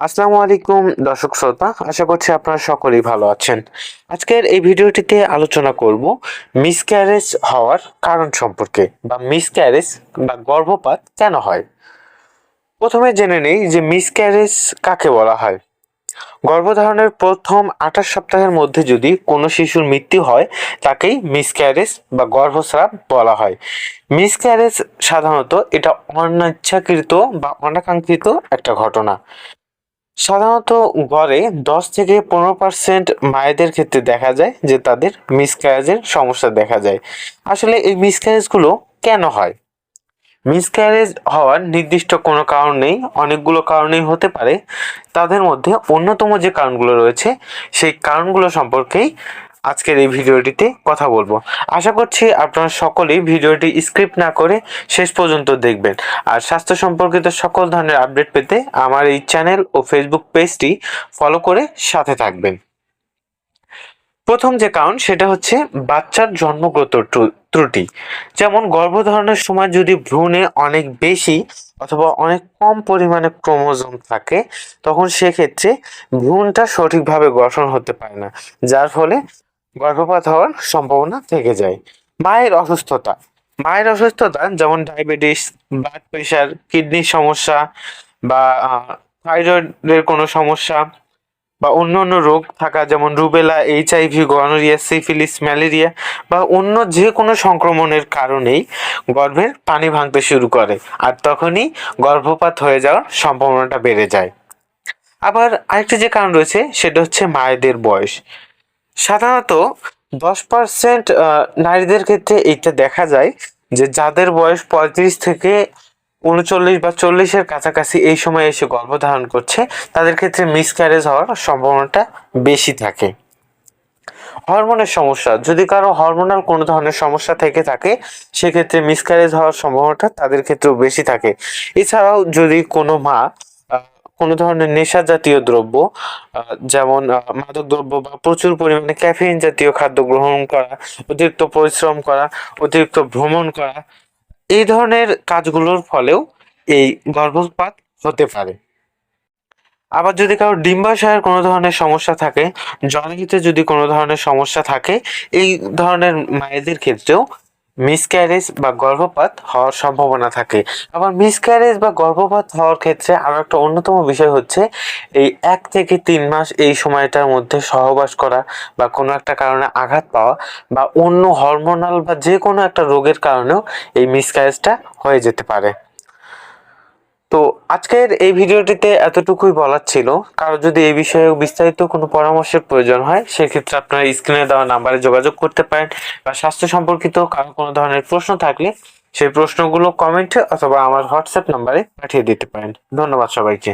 আসসালামু আলাইকুম, দর্শক শ্রোতা। আশা করছি আপনারা সকলেই ভালো আছেন। আজকের এই ভিডিওটিতে আলোচনা করব মিসক্যারেজ হওয়ার কারণ সম্পর্কে বা মিসক্যারেজ বা গর্ভপাত কেন হয়? প্রথমে জেনে নেই যে মিসক্যারেজ কাকে বলা হয়। গর্ভধারণের প্রথম আঠাশ সপ্তাহের মধ্যে যদি কোনো শিশুর মৃত্যু হয়, তাকেই মিসক্যারেজ বা গর্ভস্রাব বলা হয়। মিসক্যারেজ সাধারণত এটা অনিচ্ছাকৃত বা অনাকাঙ্ক্ষিত একটা ঘটনা। সাধারণত গড়ে দশ থেকে পনেরো পার্সেন্ট মায়েদের ক্ষেত্রে দেখা যায় যে তাদের মিসক্যারেজের সমস্যা দেখা যায়। আসলে এই মিসক্যারেজগুলো কেন হয়? মিসক্যারেজ হওয়ার নির্দিষ্ট কোনো কারণ নেই, অনেকগুলো কারণেই হতে পারে। তাদের মধ্যে অন্যতম যে কারণগুলো রয়েছে, সেই কারণগুলো সম্পর্কেই আজকের এই ভিডিওটিতে কথা বলব। আশা করছি আপনারা সকলেই ভিডিওটি স্ক্রিপ্ট না করে শেষ পর্যন্ত দেখবেন। আর স্বাস্থ্য সম্পর্কিত সকল ধরনের আপডেট পেতে আমার এই চ্যানেল ও ফেসবুক পেজটি ফলো করে সাথে থাকবেন। প্রথম যে কারণ, সেটা হচ্ছে বাচ্চার জন্মগত ত্রুটি। যেমন গর্ভধারণের সময় যদি ভ্রূণে অনেক বেশি অথবা অনেক কম পরিমাণে ক্রোমোজোম থাকে, তখন সেক্ষেত্রে ভ্রূণটা সঠিকভাবে গঠন হতে পারে না। যার ফলে গর্ভপাত হওয়ার সম্ভাবনা থেকে যায়। মায়ের অসুস্থতা। মায়ের অসুস্থতা যেমন ডায়াবেটিস ব্লাড প্রেশার কিডনির সমস্যা বা থাইরয়েডের কোনো সমস্যা বা অন্য অন্য রোগ থাকা যেমন rubella HIV gonorrhoea syphilis malaria বা অন্য যে কোনো সংক্রমণের কারণেই গর্ভের পানি ভাঙতে শুরু করে আর তখনই গর্ভপাত হয়ে যাওয়ার সম্ভাবনাটা বেড়ে যায়। আবার আরেকটি যে কারণ রয়েছে সেটা হচ্ছে মায়েদের বয়স। সাধারণত দশ পার্সেন্ট নারীদের ক্ষেত্রে এটা দেখা যায় যে যাদের বয়স পঁয়ত্রিশ থেকে উনচল্লিশ বা চল্লিশের কাছাকাছি এই সময় এসে গর্ভধারণ করছে, তাদের ক্ষেত্রে মিসক্যারেজ হওয়ার সম্ভাবনাটা বেশি থাকে। হরমোনের সমস্যা, যদি কারও হরমোনাল কোনো ধরনের সমস্যা থেকে থাকে, সেক্ষেত্রে মিসক্যারেজ হওয়ার সম্ভাবনাটা তাদের ক্ষেত্রেও বেশি থাকে। এছাড়াও যদি কোনো মা কোনো ধরনের নেশা জাতীয় দ্রব্য যেমন মাদক দ্রব্য বা প্রচুর পরিমাণে ক্যাফিন জাতীয় খাদ্য গ্রহণ করা, অতিরিক্ত পরিশ্রম করা, অতিরিক্ত ভ্রমণ করা, এই ধরনের কাজগুলোর ফলেও এই গর্ভপাত হতে পারে। আবার যদি কারও ডিম্বাশয়ের কোনো ধরনের সমস্যা থাকে জনহিতে যদি কোনো ধরনের সমস্যা থাকে, এই ধরনের মায়েদের ক্ষেত্রেও মিসক্যারেজ বা গর্ভপাত হওয়ার সম্ভাবনা থাকে। আবার মিসক্যারেজ বা গর্ভপাত হওয়ার ক্ষেত্রে আরও একটা অন্যতম বিষয় হচ্ছে এই এক থেকে তিন মাস এই সময়টার মধ্যে সহবাস করা বা কোনো একটা কারণে আঘাত পাওয়া বা অন্য হরমোনাল বা যে কোনো একটা রোগের কারণেও এই মিসক্যারেজটা হয়ে যেতে পারে। আজকের এই ভিডিওটিতে এতটুকুই বলার ছিল। কারও যদি এই বিষয়ে বিস্তারিত কোনো পরামর্শের প্রয়োজন হয়, সেক্ষেত্রে আপনারা স্ক্রিনে দেওয়া নাম্বারে যোগাযোগ করতে পারেন বা স্বাস্থ্য সম্পর্কিত কারও কোনো ধরনের প্রশ্ন থাকলে সেই প্রশ্নগুলো কমেন্টে অথবা আমার হোয়াটসঅ্যাপ নাম্বারে পাঠিয়ে দিতে পারেন। ধন্যবাদ সবাইকে।